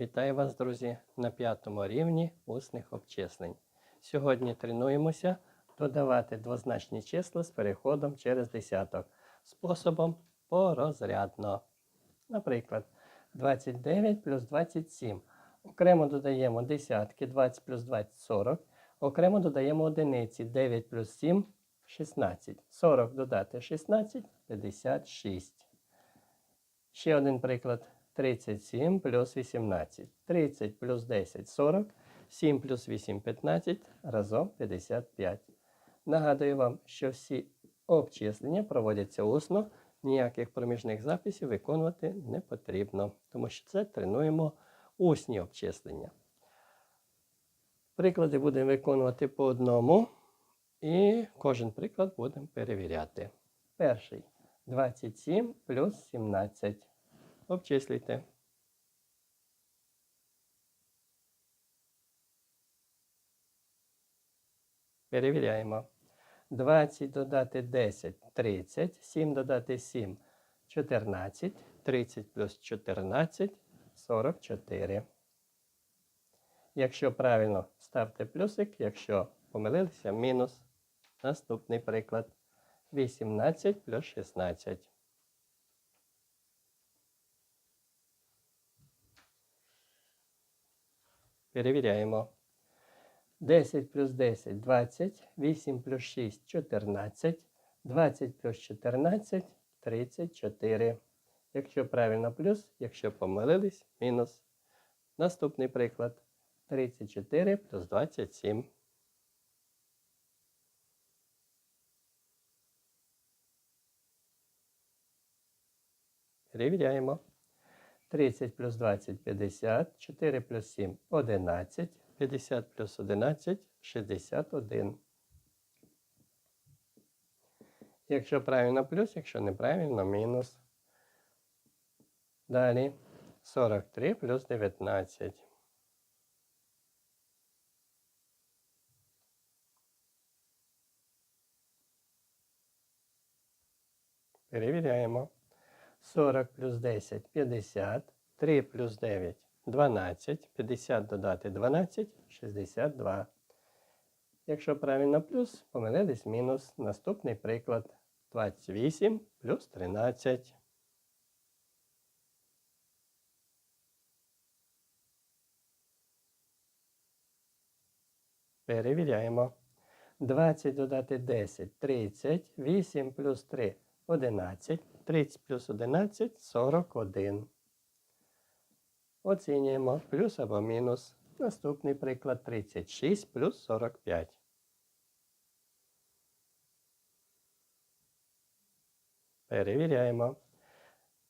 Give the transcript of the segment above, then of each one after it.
Вітаю вас, друзі, на п'ятому рівні усних обчислень. Сьогодні тренуємося додавати двозначні числа з переходом через десяток способом порозрядно. Наприклад, 29 плюс 27. Окремо додаємо десятки, 20 плюс 20 40. Окремо додаємо одиниці 9 плюс 7 16. 40 додати 16 56. Ще один приклад. 37 плюс 18. 30 плюс 10 40. 7 плюс 8 15. Разом 55. Нагадую вам, що всі обчислення проводяться усно. Ніяких проміжних записів виконувати не потрібно, тому що це тренуємо усні обчислення. Приклади будемо виконувати по одному, і кожен приклад будемо перевіряти. Перший 27 плюс 17. Обчислюйте. Перевіряємо. 20 додати 10 30, 7 додати 7 14, 30 плюс 14 44. Якщо правильно ставте плюсик, якщо помилилися, мінус. Наступний приклад. 18 плюс 16. Перевіряємо. 10 плюс 10 20, 8 плюс 6 14, 20 плюс 14 34. Якщо правильно плюс, якщо помилились, мінус. Наступний приклад. 34 плюс 27. Перевіряємо. 30 плюс 20 50, 4 плюс 7 11, 50 плюс 11 61. Якщо правильно плюс, якщо неправильно мінус. Далі 43 плюс 19. Перевіряємо. 40 плюс 10 50. 3 плюс 9 12. 50 додати 12 62. Якщо правильно плюс, помилились мінус. Наступний приклад 28 плюс 13. Перевіряємо. 20 додати 10 30. 8 плюс 3 11. 30 плюс 11 41. Оцінюємо плюс або мінус. Наступний приклад 36 плюс 45. Перевіряємо.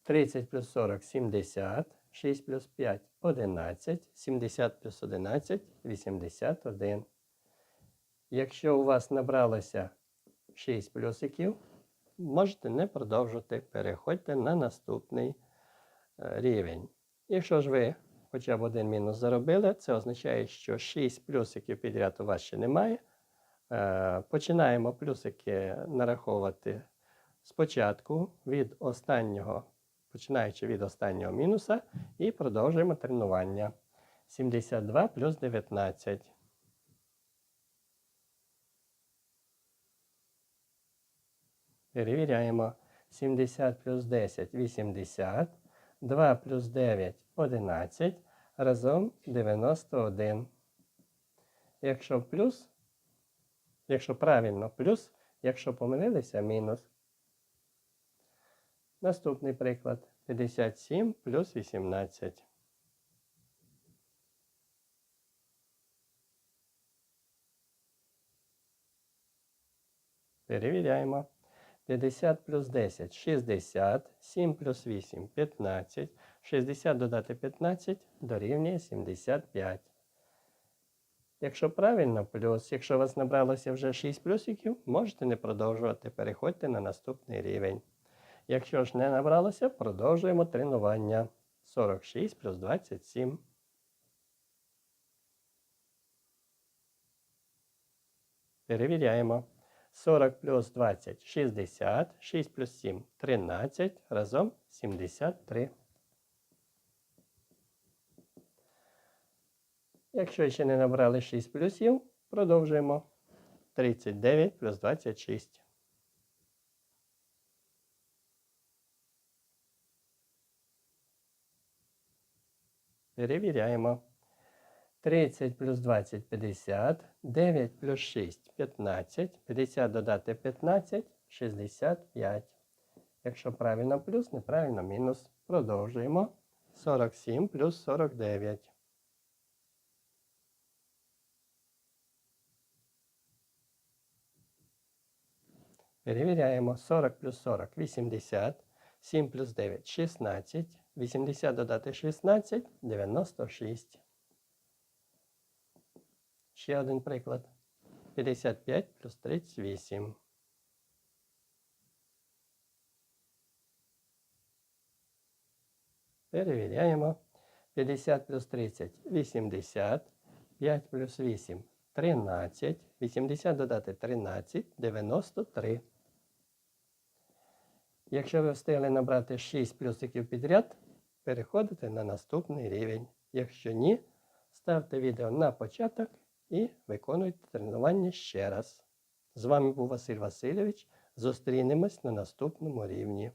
30 плюс 40 70. 6 плюс 5 11. 70 плюс 11 81. Якщо у вас набралося 6 плюсиків, можете не продовжувати. Переходьте на наступний е, рівень. Якщо ж ви хоча б один мінус заробили, це означає, що 6 плюсиків підряд у вас ще немає. Е, Починаємо плюсики нараховувати спочатку від останнього, починаючи від останнього мінуса, і продовжуємо тренування. 72 плюс 19. Перевіряємо. 70 плюс 10 80. 2 плюс 9 11. Разом 91. Якщо плюс, якщо правильно плюс, якщо помилилися мінус. Наступний приклад 57 плюс 18. Перевіряємо. 50 плюс 10 60, 7 плюс 8 15, 60 додати 15 дорівнює 75. Якщо правильно плюс, якщо у вас набралося вже 6 плюсиків, можете не продовжувати, переходьте на наступний рівень. Якщо ж не набралося, продовжуємо тренування. 46 плюс 27. Перевіряємо. 40 плюс 20 60, 6 плюс 7 13, разом 73. Якщо ще не набрали 6 плюсів, продовжуємо. 39 плюс 26. Перевіряємо. 30 плюс 20 50, 9 плюс 6 15, 50 додати 15 65. Якщо правильно плюс, неправильно мінус. Продовжуємо. 47 плюс 49. Перевіряємо. 40 плюс 40 80, 7 плюс 9 16, 80 додати 16 96. Ще один приклад. 55 плюс 38. Перевіряємо. 50 плюс 30 80. 5 плюс 8 13. 80 додати 13 93. Якщо ви встигли набрати 6 плюсиків підряд, переходите на наступний рівень. Якщо ні, ставте відео на початок і виконуйте тренування ще раз. З вами був Василь Васильович. Зустрінемось на наступному рівні.